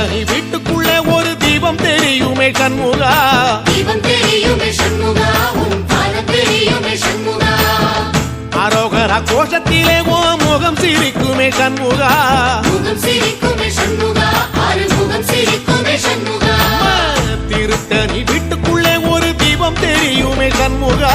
திருத்தணி வீட்டுக்குள்ளே ஒரு தீபம் தெரியுமே கண்முகா தீபம் தெரியுமே சண்முகா. உன் பாதம் தெரியுமே சண்முகா. அரோகரா கோஷத்திலே ஓ முகம் சிரிக்குமே முகம் சண்முகா. சிரிக்குமே சண்முகா. திருத்தணி வீட்டுக்குள்ளே ஒரு தீபம் தெரியுமே கண்முகா